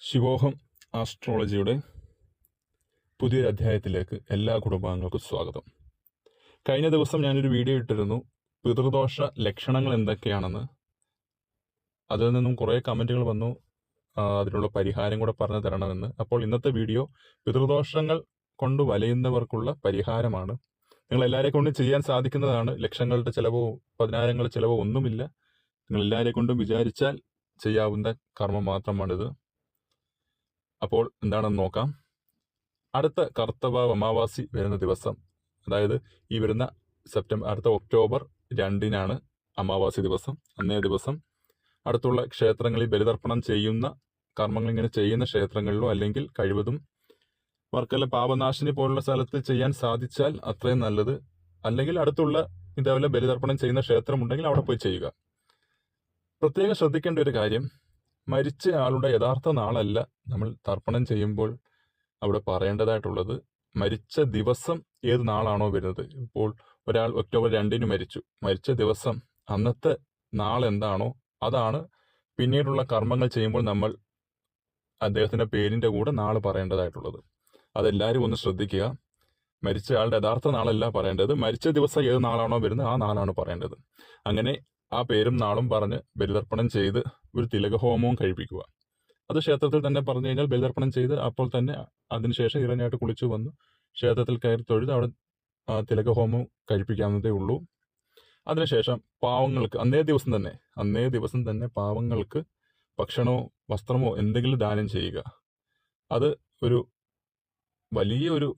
ശിവോഹം ആസ്ട്രോളജിയുടെ പുതിയൊരു അധ്യായത്തിലേക്ക് എല്ലാ കുടുംബാംഗങ്ങൾക്കും സ്വാഗതം. കഴിഞ്ഞ ദിവസം ഞാനൊരു വീഡിയോ ഇട്ടിരുന്നു. പിതൃദോഷ ലക്ഷണങ്ങൾ എന്തൊക്കെയാണെന്ന്. അതിൽ നിന്നും കുറേ കമന്റുകൾ വന്നു. അതിനുള്ള പരിഹാരം കൂടെ പറഞ്ഞു തരണമെന്ന്. അപ്പോൾ ഇന്നത്തെ വീഡിയോ പിതൃദോഷങ്ങൾ കൊണ്ട് വലയുന്നവർക്കുള്ള പരിഹാരമാണ്. നിങ്ങൾ എല്ലാവരെ കൊണ്ടും ചെയ്യാൻ സാധിക്കുന്നതാണ്. ലക്ഷങ്ങളുടെ ചിലവോ പതിനായിരങ്ങളുടെ ചിലവോ ഒന്നുമില്ല. നിങ്ങൾ എല്ലാവരെ കൊണ്ടും വിചാരിച്ചാൽ ചെയ്യാവുന്ന കർമ്മം മാത്രമാണിത്. അപ്പോൾ എന്താണെന്ന് നോക്കാം. അടുത്ത കർത്തവ അമാവാസി വരുന്ന ദിവസം അതായത് ഈ വരുന്ന സെപ്റ്റംബർ അടുത്ത ഒക്ടോബർ രണ്ടിനാണ് അമാവാസി ദിവസം അന്നേ ദിവസം. അടുത്തുള്ള ക്ഷേത്രങ്ങളിൽ ബലിതർപ്പണം ചെയ്യുന്ന കർമ്മങ്ങൾ ഇങ്ങനെ ചെയ്യുന്ന ക്ഷേത്രങ്ങളിലോ അല്ലെങ്കിൽ കഴിവതും വർക്കല പാപനാശിനി പോലുള്ള സ്ഥലത്ത് ചെയ്യാൻ സാധിച്ചാൽ അത്രയും നല്ലത്. അല്ലെങ്കിൽ അടുത്തുള്ള ഇതേപോലെ ബലിതർപ്പണം ചെയ്യുന്ന ക്ഷേത്രം ഉണ്ടെങ്കിൽ അവിടെ പോയി ചെയ്യുക. പ്രത്യേകം ശ്രദ്ധിക്കേണ്ട ഒരു കാര്യം മരിച്ച ആളുടെ യഥാർത്ഥ നാളല്ല നമ്മൾ തർപ്പണം ചെയ്യുമ്പോൾ അവിടെ പറയേണ്ടതായിട്ടുള്ളത്. മരിച്ച ദിവസം ഏത് നാളാണോ വരുന്നത്? ഇപ്പോൾ ഒരാൾ ഒക്ടോബർ രണ്ടിന് മരിച്ചു. മരിച്ച ദിവസം അന്നത്തെ നാൾ എന്താണോ അതാണ് പിന്നീടുള്ള കർമ്മങ്ങൾ ചെയ്യുമ്പോൾ നമ്മൾ അദ്ദേഹത്തിന്റെ പേരിന്റെ കൂടെ നാൾ പറയേണ്ടതായിട്ടുള്ളത്. അതെല്ലാവരും ഒന്ന് ശ്രദ്ധിക്കുക. മരിച്ച ആളുടെ യഥാർത്ഥ നാളല്ല പറയേണ്ടത്. മരിച്ച ദിവസം ഏത് നാളാണോ വരുന്നത് ആ നാളാണ് പറയേണ്ടത്. അങ്ങനെ ആ പേരും നാളും പറഞ്ഞ് ബലിതർപ്പണം ചെയ്ത് ഒരു തിലകഹോമവും കഴിപ്പിക്കുക. അത് ക്ഷേത്രത്തിൽ തന്നെ പറഞ്ഞു കഴിഞ്ഞാൽ ബലിതർപ്പണം ചെയ്ത് അപ്പോൾ തന്നെ അതിനുശേഷം ഇറങ്ങിയായിട്ട് കുളിച്ചു വന്ന് ക്ഷേത്രത്തിൽ കയറി തൊഴുത് അവിടെ തിലക തിലകഹോമം കഴിപ്പിക്കാവുന്നതേ ഉള്ളൂ. അതിനുശേഷം പാവങ്ങൾക്ക് അന്നേ ദിവസം തന്നെ അന്നേ ദിവസം തന്നെ പാവങ്ങൾക്ക് ഭക്ഷണമോ വസ്ത്രമോ എന്തെങ്കിലും ദാനം ചെയ്യുക. അത് ഒരു വലിയൊരു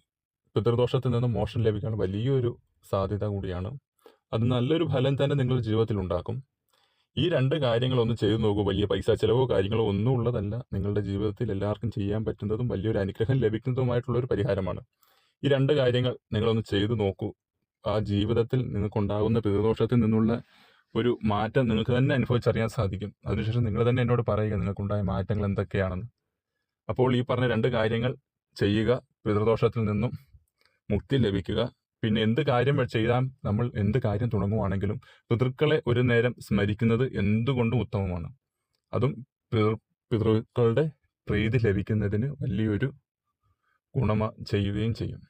പിതൃദോഷത്തിൽ നിന്ന് മോഷം ലഭിക്കാൻ വലിയൊരു സാധ്യത കൂടിയാണ് അത് നല്ലൊരു ഫലം തന്നെ നിങ്ങളുടെ ജീവിതത്തിൽ ഉണ്ടാക്കും. ഈ രണ്ട് കാര്യങ്ങളൊന്ന് ചെയ്തു നോക്കൂ. വലിയ പൈസ ചിലവോ കാര്യങ്ങളോ ഒന്നും ഉള്ളതല്ല. നിങ്ങളുടെ ജീവിതത്തിൽ എല്ലാവർക്കും ചെയ്യാൻ പറ്റുന്നതും വലിയൊരു അനുഗ്രഹം ലഭിക്കുന്നതുമായിട്ടുള്ള ഒരു പരിഹാരമാണ്. ഈ രണ്ട് കാര്യങ്ങൾ നിങ്ങളൊന്ന് ചെയ്തു നോക്കൂ. ആ ജീവിതത്തിൽ നിങ്ങൾക്കുണ്ടാകുന്ന പിതൃദോഷത്തിൽ നിന്നുള്ള ഒരു മാറ്റം നിങ്ങൾക്ക് തന്നെ അനുഭവിച്ചറിയാൻ സാധിക്കും. അതിനുശേഷം നിങ്ങൾ തന്നെ എന്നോട് പറയുക നിങ്ങൾക്കുണ്ടായ മാറ്റങ്ങൾ എന്തൊക്കെയാണെന്ന്? അപ്പോൾ ഈ പറഞ്ഞ രണ്ട് കാര്യങ്ങൾ ചെയ്യുക പിതൃദോഷത്തിൽ നിന്നും മുക്തി ലഭിക്കുക പിന്നെ എന്ത് കാര്യം ചെയ്താൽ നമ്മൾ എന്ത് കാര്യം തുടങ്ങുവാണെങ്കിലും പിതൃക്കളെ ഒരു നേരം സ്മരിക്കുന്നത് എന്തുകൊണ്ടും ഉത്തമമാണ്. അതും പിതൃ പിതൃക്കളുടെ പ്രീതി ലഭിക്കുന്നതിന് വലിയൊരു ഗുണമ ചെയ്യുകയും ചെയ്യും.